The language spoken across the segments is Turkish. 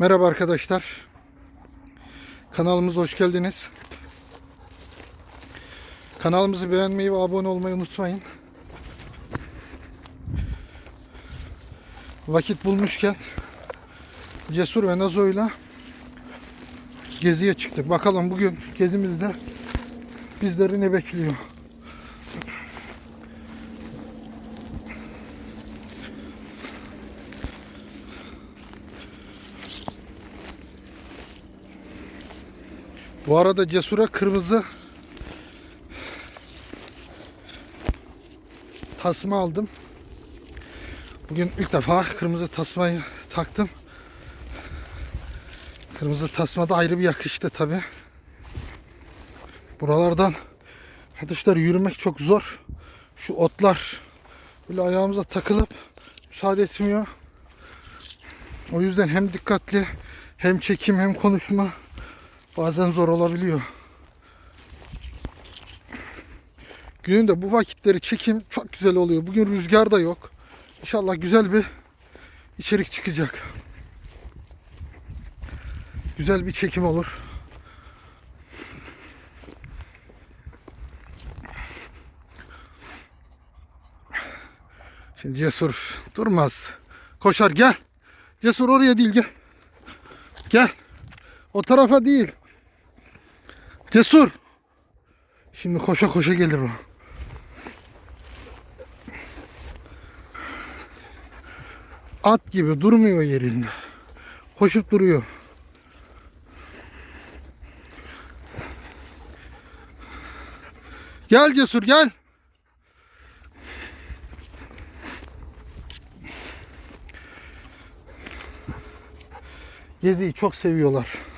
Merhaba arkadaşlar. Kanalımıza hoş geldiniz. Kanalımızı beğenmeyi ve abone olmayı unutmayın. Vakit bulmuşken Cesur ve Nazo'yla geziye çıktık. Bakalım bugün gezimizde bizleri ne bekliyor? Bu arada Cesur'a kırmızı tasma aldım. Bugün ilk defa kırmızı tasmayı taktım. Kırmızı tasma da ayrı bir yakıştı tabi. Buralardan arkadaşlar yürümek çok zor. Şu otlar böyle ayağımıza takılıp müsaade etmiyor. O yüzden hem dikkatli hem çekim hem konuşma bazen zor olabiliyor. Günün de bu vakitleri çekim çok güzel oluyor. Bugün rüzgar da yok. İnşallah güzel bir içerik çıkacak. Güzel bir çekim olur. Şimdi Cesur durmaz. Koşar gel. Cesur oraya değil gel. Gel. O tarafa değil. Cesur. Şimdi koşa koşa gelir o. At gibi durmuyor yerinde. Koşup duruyor. Gel Cesur gel. Geziyi çok seviyorlar.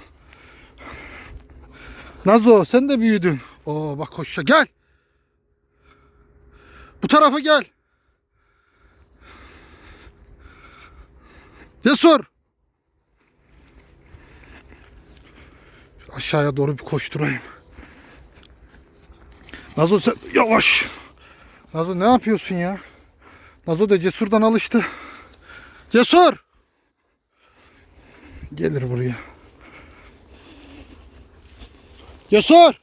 Nazo sen de büyüdün. Oo bak koşa gel. Bu tarafa gel. Cesur. Aşağıya doğru bir koşturayım. Nazo sen yavaş. Nazo ne yapıyorsun ya? Nazo da cesurdan alıştı. Cesur. Gelir buraya. Cesur.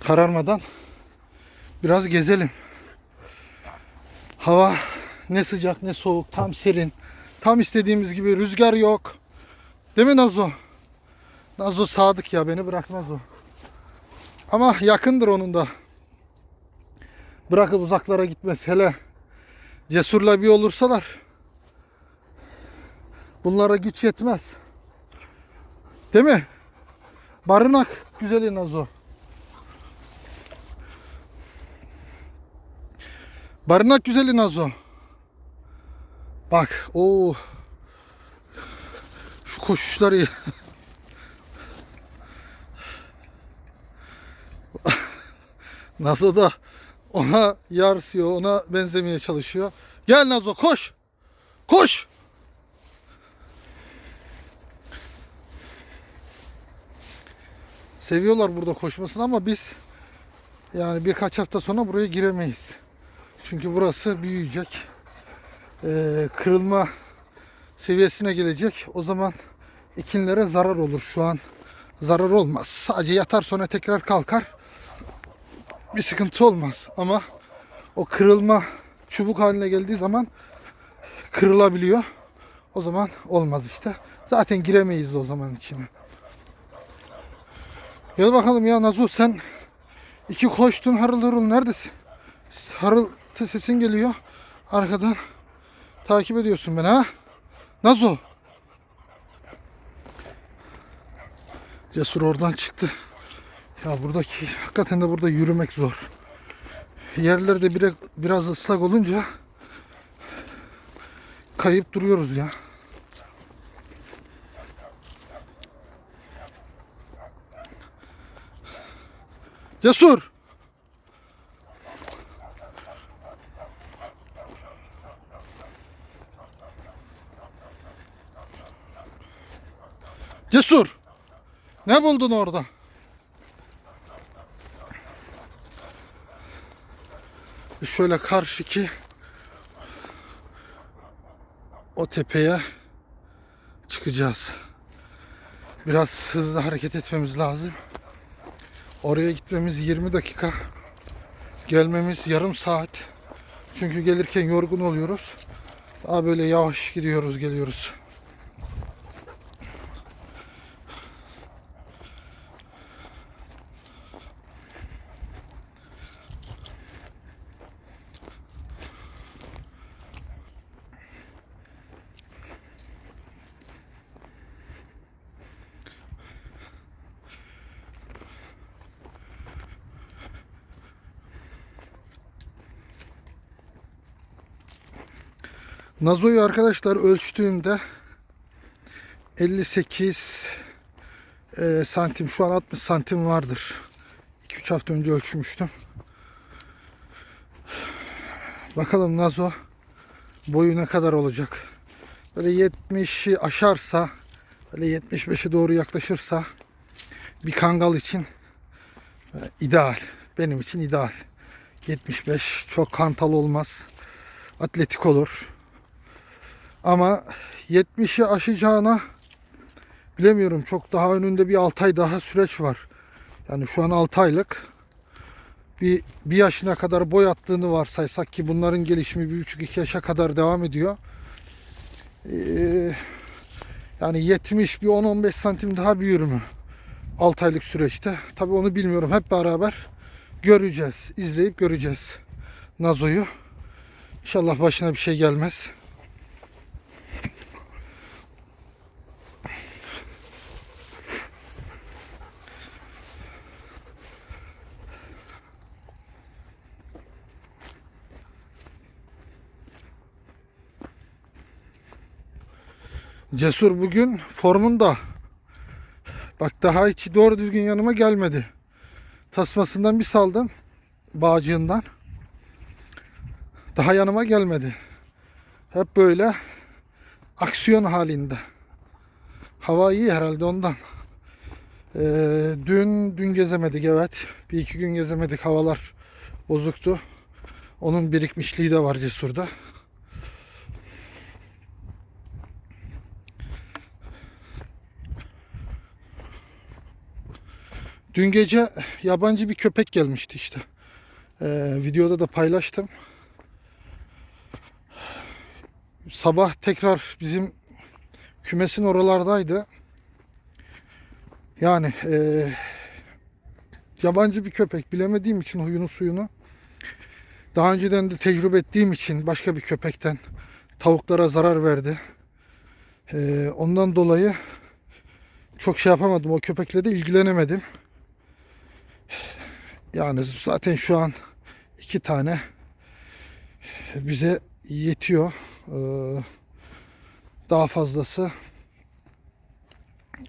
Kararmadan biraz gezelim. Hava ne sıcak ne soğuk, tam serin. Tam istediğimiz gibi rüzgar yok. Değil mi Nazo? Nazo sadık ya beni bırakmaz o. Ama yakındır onun da. Bırakıp uzaklara gitmez. Hele cesurla bir olursalar bunlara güç yetmez. Değil mi? Barınak güzeli Nazo. Barınak güzeli Nazo. Bak o şu koşuşları Nazo da ona yarsıyor, ona benzemeye çalışıyor. Gel Nazo koş. Koş. Seviyorlar burada koşmasını ama biz yani birkaç hafta sonra buraya giremeyiz. Çünkü burası büyüyecek. Ee, kırılma seviyesine gelecek. O zaman ekinlere zarar olur. Şu an zarar olmaz. Sadece yatar sonra tekrar kalkar. Bir sıkıntı olmaz. Ama o kırılma çubuk haline geldiği zaman kırılabiliyor. O zaman olmaz işte. Zaten giremeyiz de o zaman içine. Gel bakalım ya Nazo sen iki koştun harıl harıl neredesin? Sarıltı sesin geliyor. Arkadan takip ediyorsun beni ha? Nazo. Cesur oradan çıktı. Ya buradaki hakikaten de burada yürümek zor. Yerlerde biraz ıslak olunca kayıp duruyoruz ya. Cesur. Cesur. Ne buldun orada? Şöyle karşıki o tepeye çıkacağız. Biraz hızlı hareket etmemiz lazım. Oraya gitmemiz 20 dakika. Gelmemiz yarım saat. Çünkü gelirken yorgun oluyoruz. Daha böyle yavaş gidiyoruz, geliyoruz. Nazo'yu arkadaşlar ölçtüğümde 58 e, santim şu an 60 santim vardır. 2-3 hafta önce ölçmüştüm. Bakalım Nazo boyu ne kadar olacak. Böyle 70'i aşarsa böyle 75'e doğru yaklaşırsa bir kangal için e, ideal. Benim için ideal. 75 çok kantal olmaz. Atletik olur. Ama 70'i aşacağına bilemiyorum. Çok daha önünde bir 6 ay daha süreç var. Yani şu an 6 aylık. Bir, bir yaşına kadar boy attığını varsaysak ki bunların gelişimi bir buçuk iki yaşa kadar devam ediyor. Ee, yani 70 bir 10-15 santim daha büyür mü? 6 aylık süreçte. Tabi onu bilmiyorum. Hep beraber göreceğiz. izleyip göreceğiz. Nazo'yu. İnşallah başına bir şey gelmez. Cesur bugün formunda. Bak daha hiç doğru düzgün yanıma gelmedi. Tasmasından bir saldım. Bağcığından. Daha yanıma gelmedi. Hep böyle aksiyon halinde. Hava iyi herhalde ondan. Ee, dün dün gezemedik evet. Bir iki gün gezemedik. Havalar bozuktu. Onun birikmişliği de var cesurda. Dün gece yabancı bir köpek gelmişti işte. Ee, videoda da paylaştım. Sabah tekrar bizim kümesin oralardaydı. Yani e, yabancı bir köpek bilemediğim için huyunu suyunu daha önceden de tecrübe ettiğim için başka bir köpekten tavuklara zarar verdi. E, ondan dolayı çok şey yapamadım. O köpekle de ilgilenemedim. Yani zaten şu an iki tane bize yetiyor. Ee, daha fazlası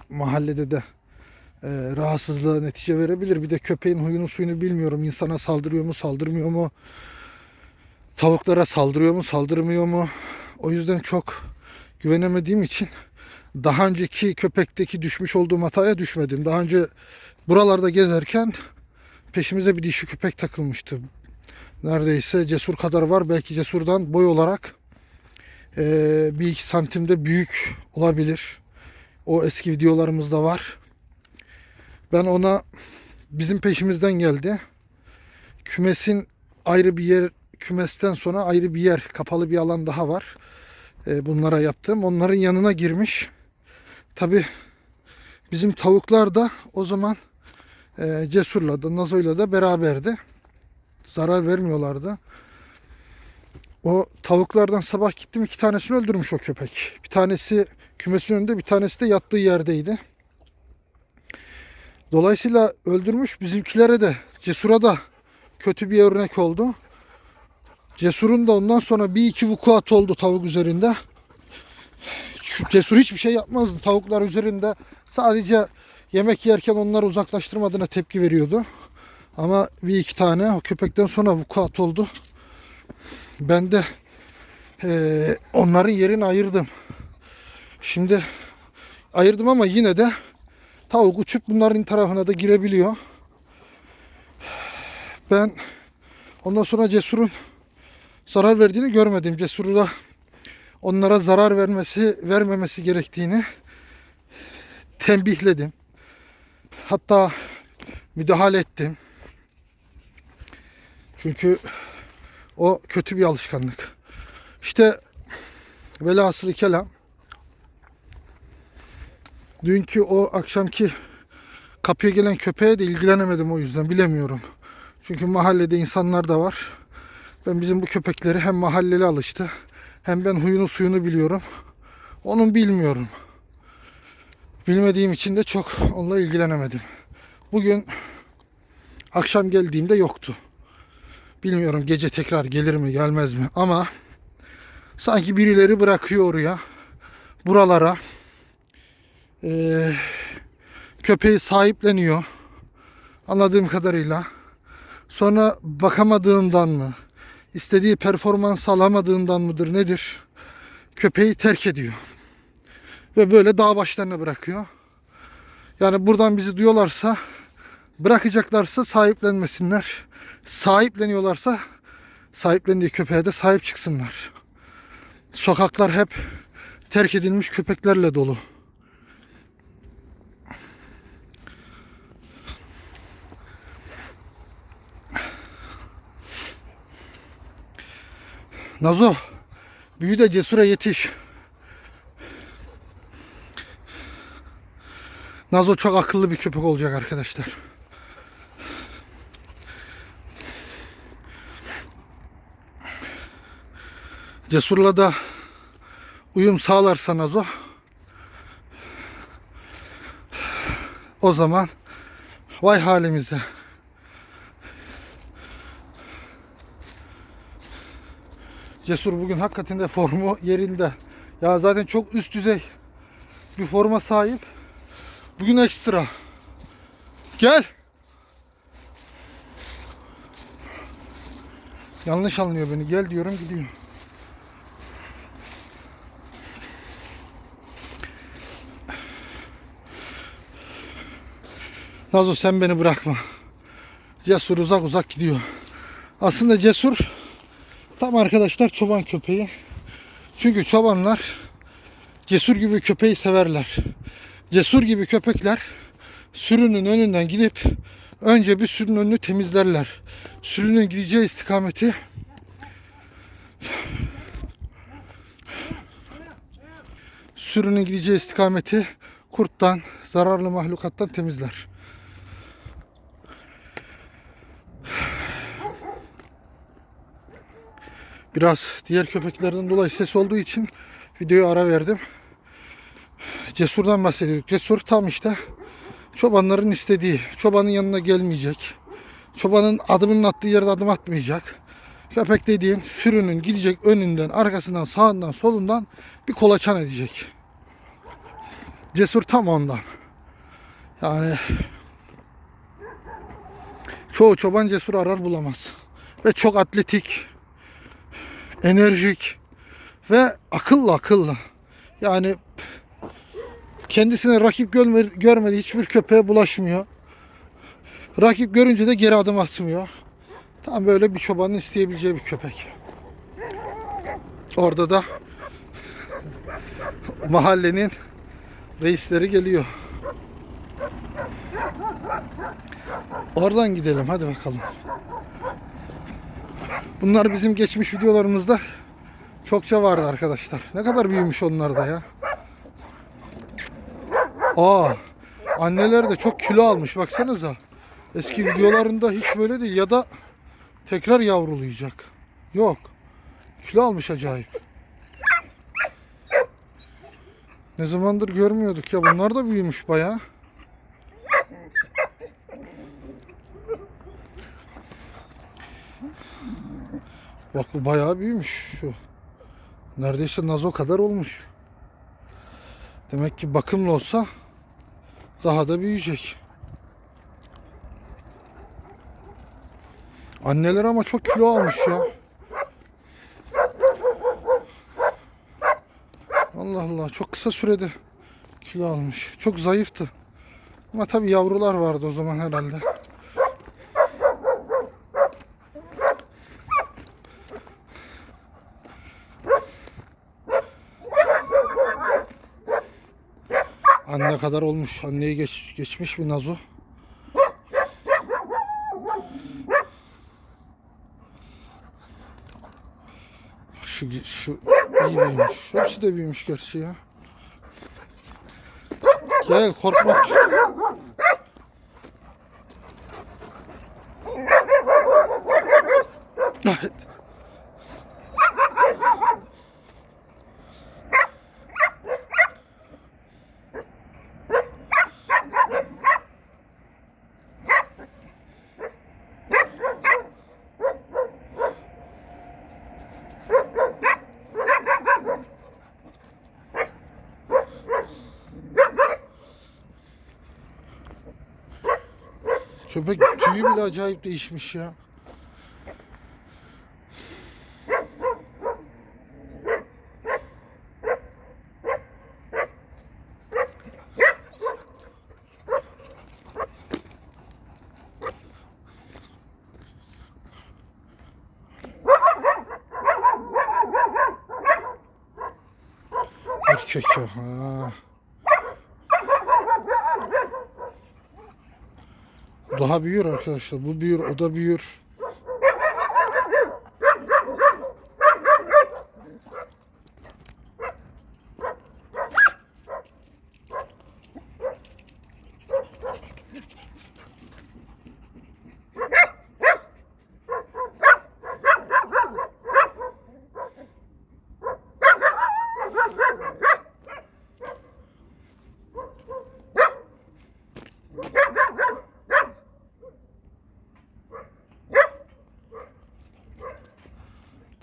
mahallede de e, rahatsızlığa netice verebilir. Bir de köpeğin huyunu suyunu bilmiyorum. İnsana saldırıyor mu, saldırmıyor mu? Tavuklara saldırıyor mu, saldırmıyor mu? O yüzden çok güvenemediğim için daha önceki köpekteki düşmüş olduğum hataya düşmedim. Daha önce buralarda gezerken peşimize bir dişi köpek takılmıştı. Neredeyse cesur kadar var. Belki cesurdan boy olarak e, bir iki santimde büyük olabilir. O eski videolarımızda var. Ben ona bizim peşimizden geldi. Kümesin ayrı bir yer, kümesten sonra ayrı bir yer, kapalı bir alan daha var. E, bunlara yaptım. Onların yanına girmiş. Tabi bizim tavuklar da o zaman e, Cesur'la da Nazo'yla da beraberdi. Zarar vermiyorlardı. O tavuklardan sabah gittim iki tanesini öldürmüş o köpek. Bir tanesi kümesin önünde bir tanesi de yattığı yerdeydi. Dolayısıyla öldürmüş bizimkilere de Cesur'a da kötü bir örnek oldu. Cesur'un da ondan sonra bir iki vukuat oldu tavuk üzerinde. Cesur hiçbir şey yapmazdı tavuklar üzerinde. Sadece yemek yerken onları uzaklaştırmadığına tepki veriyordu. Ama bir iki tane o köpekten sonra vukuat oldu. Ben de e, onların yerini ayırdım. Şimdi ayırdım ama yine de tavuk uçup bunların tarafına da girebiliyor. Ben ondan sonra Cesur'un zarar verdiğini görmedim. Cesur'u da onlara zarar vermesi vermemesi gerektiğini tembihledim. Hatta müdahale ettim. Çünkü o kötü bir alışkanlık. İşte velhasılı kelam dünkü o akşamki kapıya gelen köpeğe de ilgilenemedim o yüzden bilemiyorum. Çünkü mahallede insanlar da var. Ben bizim bu köpekleri hem mahalleli alıştı hem ben huyunu suyunu biliyorum. Onun bilmiyorum. Bilmediğim için de çok onunla ilgilenemedim. Bugün akşam geldiğimde yoktu. Bilmiyorum gece tekrar gelir mi gelmez mi ama sanki birileri bırakıyor oraya buralara Ee, köpeği sahipleniyor anladığım kadarıyla sonra bakamadığından mı istediği performans alamadığından mıdır nedir köpeği terk ediyor ve böyle dağ başlarına bırakıyor yani buradan bizi duyuyorlarsa bırakacaklarsa sahiplenmesinler sahipleniyorlarsa sahiplendiği köpeğe de sahip çıksınlar. Sokaklar hep terk edilmiş köpeklerle dolu. Nazo, büyü de cesura yetiş. Nazo çok akıllı bir köpek olacak arkadaşlar. Cesur'la da uyum sağlarsa Nazo o zaman vay halimize. Cesur bugün hakikaten de formu yerinde. Ya zaten çok üst düzey bir forma sahip. Bugün ekstra. Gel. Yanlış anlıyor beni. Gel diyorum gidiyor. Nazo sen beni bırakma. Cesur uzak uzak gidiyor. Aslında Cesur tam arkadaşlar çoban köpeği. Çünkü çobanlar Cesur gibi köpeği severler. Cesur gibi köpekler sürünün önünden gidip önce bir sürünün önünü temizlerler. Sürünün gideceği istikameti sürünün gideceği istikameti kurttan, zararlı mahlukattan temizler. Biraz diğer köpeklerden dolayı ses olduğu için videoya ara verdim. Cesur'dan bahsediyorduk. Cesur tam işte çobanların istediği. Çobanın yanına gelmeyecek. Çobanın adımının attığı yerde adım atmayacak. Köpek dediğin sürünün gidecek önünden, arkasından, sağından, solundan bir kolaçan edecek. Cesur tam ondan. Yani çoğu çoban cesur arar bulamaz. Ve çok atletik, enerjik ve akıllı akıllı. Yani kendisine rakip görme, görmedi hiçbir köpeğe bulaşmıyor. Rakip görünce de geri adım atmıyor. Tam böyle bir çobanın isteyebileceği bir köpek. Orada da mahallenin reisleri geliyor. Oradan gidelim hadi bakalım. Bunlar bizim geçmiş videolarımızda çokça vardı arkadaşlar. Ne kadar büyümüş onlar da ya. Aa, anneler de çok kilo almış baksanıza. Eski videolarında hiç böyle değil ya da tekrar yavrulayacak. Yok. Kilo almış acayip. Ne zamandır görmüyorduk ya. Bunlar da büyümüş bayağı. Bak bu bayağı büyümüş şu. Neredeyse nazo kadar olmuş. Demek ki bakımlı olsa daha da büyüyecek. Anneler ama çok kilo almış ya. Allah Allah çok kısa sürede kilo almış. Çok zayıftı. Ama tabii yavrular vardı o zaman herhalde. Anne kadar olmuş. Anneyi geç, geçmiş bir nazo. Şu, şu iyi büyümüş. Hepsi de büyümüş gerçi ya. Gel korkma. Köpek tüyü bile acayip değişmiş ya. Erkek o. Ha. Daha büyür arkadaşlar. Bu büyür, o da büyür.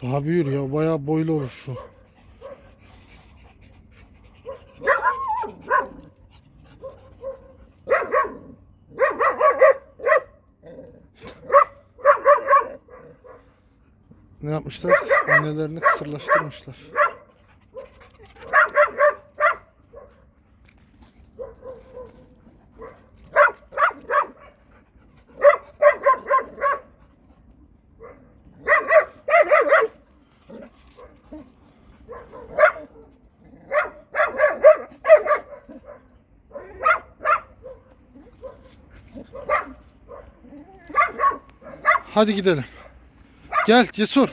Daha büyür ya. Bayağı boylu olur şu. Ne yapmışlar? Annelerini kısırlaştırmışlar. Hadi gidelim. Gel cesur.